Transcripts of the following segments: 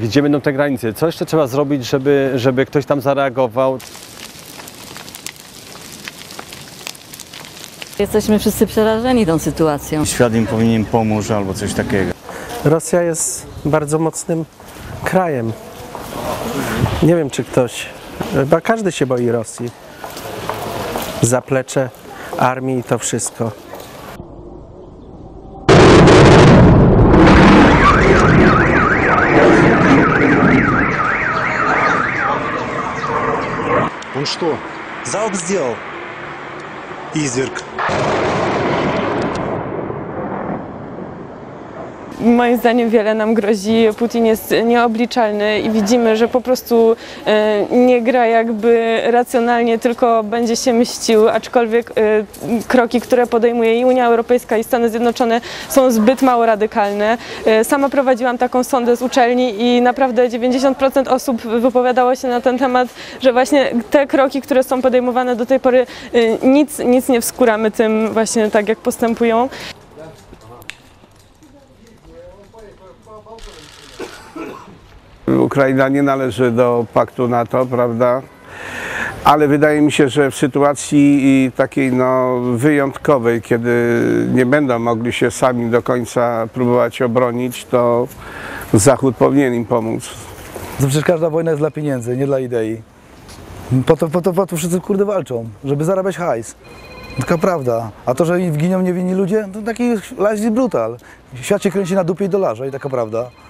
Gdzie będą te granice? Co jeszcze trzeba zrobić, żeby, żeby ktoś tam zareagował? Jesteśmy wszyscy przerażeni tą sytuacją. Świat im powinien pomóc albo coś takiego. Rosja jest bardzo mocnym krajem. Nie wiem, czy ktoś. Chyba każdy się boi Rosji. Zaplecze armii i to wszystko. Он что? Залп сделал? Изверг. Moim zdaniem wiele nam grozi. Putin jest nieobliczalny i widzimy, że po prostu e, nie gra jakby racjonalnie, tylko będzie się mścił, aczkolwiek e, kroki, które podejmuje i Unia Europejska i Stany Zjednoczone są zbyt mało radykalne. E, Sama prowadziłam taką sondę z uczelni i naprawdę 90% osób wypowiadało się na ten temat, że właśnie te kroki, które są podejmowane do tej pory, nic, nic nie wskuramy tym właśnie tak, jak postępują. Ukraina nie należy do paktu NATO, prawda? Ale wydaje mi się, że w sytuacji takiej no, wyjątkowej, kiedy nie będą mogli się sami do końca próbować obronić, to Zachód powinien im pomóc. To przecież każda wojna jest dla pieniędzy, nie dla idei. Po to, po to, po to wszyscy kurde walczą, żeby zarabiać hajs. Taka prawda. A to, że giną niewinni ludzie, to taki laźny brutal. Świat się kręci na dupie i dolarze i taka prawda. -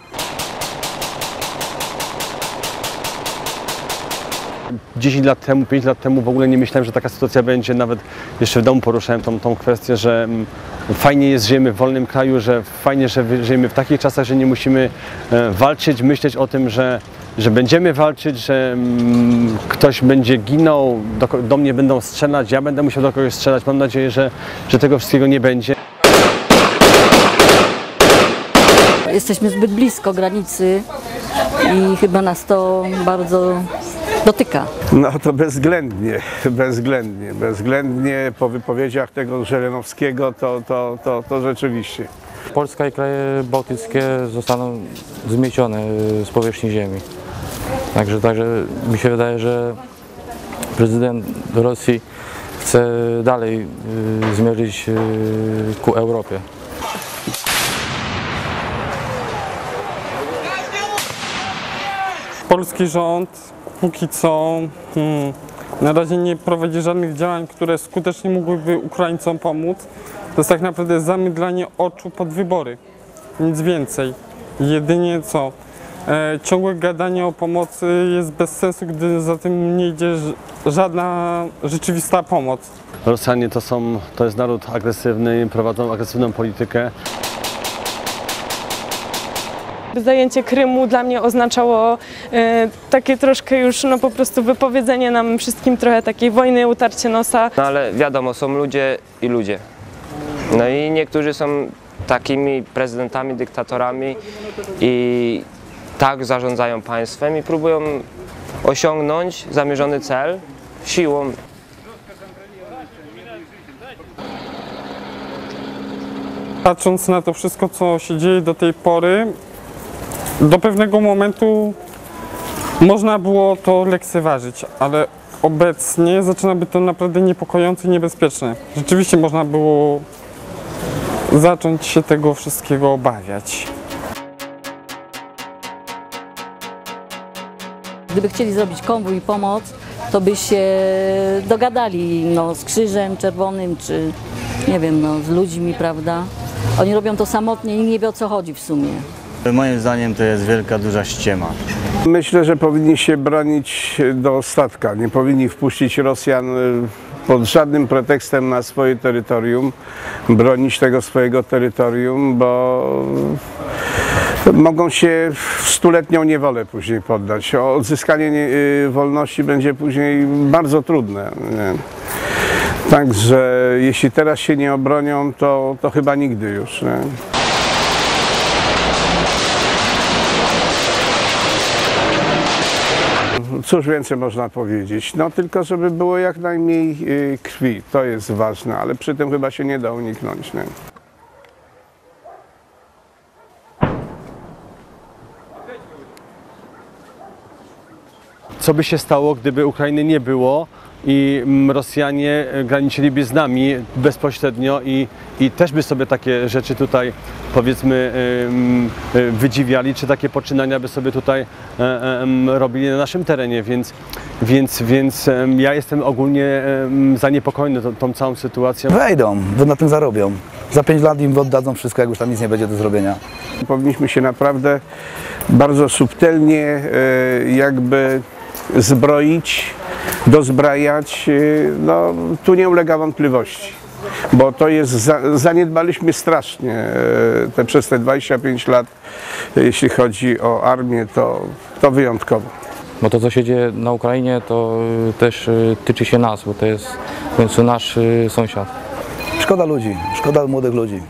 10 lat temu, 5 lat temu w ogóle nie myślałem, że taka sytuacja będzie. Nawet jeszcze w domu poruszałem tą, tą kwestię, że mm, fajnie jest, żyjemy w wolnym kraju, że fajnie, że żyjemy w takich czasach, że nie musimy e, walczyć, myśleć o tym, że, że będziemy walczyć, że mm, ktoś będzie ginął, do, do mnie będą strzelać, ja będę musiał do kogoś strzelać. Mam nadzieję, że, że tego wszystkiego nie będzie. Jesteśmy zbyt blisko granicy i chyba nas to bardzo dotyka. No to bezwzględnie, bezwzględnie, bezwzględnie po wypowiedziach tego Żelenowskiego to, to, to, to rzeczywiście. Polska i kraje bałtyckie zostaną zmiecione y, z powierzchni ziemi. Także, także mi się wydaje, że prezydent Rosji chce dalej y, zmierzyć y, ku Europie. Polski rząd póki co hmm, na razie nie prowadzi żadnych działań, które skutecznie mogłyby Ukraińcom pomóc. To jest tak naprawdę zamydlanie oczu pod wybory. Nic więcej. Jedynie co? E, ciągłe gadanie o pomocy jest bez sensu, gdy za tym nie idzie żadna rzeczywista pomoc. Rosjanie to, są, to jest naród agresywny, prowadzą agresywną politykę. Zajęcie Krymu dla mnie oznaczało e, takie troszkę już no po prostu wypowiedzenie nam wszystkim trochę takiej wojny, utarcie nosa. No ale wiadomo, są ludzie i ludzie. No i niektórzy są takimi prezydentami, dyktatorami i tak zarządzają państwem i próbują osiągnąć zamierzony cel siłą. Patrząc na to wszystko, co się dzieje do tej pory, do pewnego momentu można było to lekceważyć, ale obecnie zaczyna być to naprawdę niepokojące i niebezpieczne. Rzeczywiście można było zacząć się tego wszystkiego obawiać. Gdyby chcieli zrobić konwój i pomoc, to by się dogadali no, z Krzyżem Czerwonym, czy nie wiem, no, z ludźmi, prawda? Oni robią to samotnie i nie wie o co chodzi w sumie. Moim zdaniem to jest wielka, duża ściema. Myślę, że powinni się bronić do ostatka. Nie powinni wpuścić Rosjan y, pod żadnym pretekstem na swoje terytorium, bronić tego swojego terytorium, bo mogą się w stuletnią niewolę później poddać. Odzyskanie nie- y, wolności będzie później bardzo trudne. Także jeśli teraz się nie obronią, to, to chyba nigdy już. Nie? Cóż więcej można powiedzieć? No tylko, żeby było jak najmniej y, krwi, to jest ważne, ale przy tym chyba się nie da uniknąć. Nie? Co by się stało, gdyby Ukrainy nie było? I mm, Rosjanie e, graniczyliby z nami bezpośrednio i, i też by sobie takie rzeczy tutaj powiedzmy e, wydziwiali, czy takie poczynania by sobie tutaj e, robili na naszym terenie, więc, więc, więc ja jestem ogólnie zaniepokojony tą, tą całą sytuacją. Wejdą, bo na tym zarobią. Za 5 lat im oddadzą wszystko, jak już tam nic nie będzie do zrobienia. Powinniśmy się naprawdę bardzo subtelnie jakby zbroić, dozbrajać. e, No, tu nie ulega wątpliwości, bo to jest, za, zaniedbaliśmy strasznie e, te, przez te 25 lat, e, jeśli chodzi o armię, to, to wyjątkowo. Bo to, co się dzieje na Ukrainie, to y, też y, tyczy się nas, bo to jest w końcu nasz y, sąsiad. Szkoda ludzi, szkoda młodych ludzi.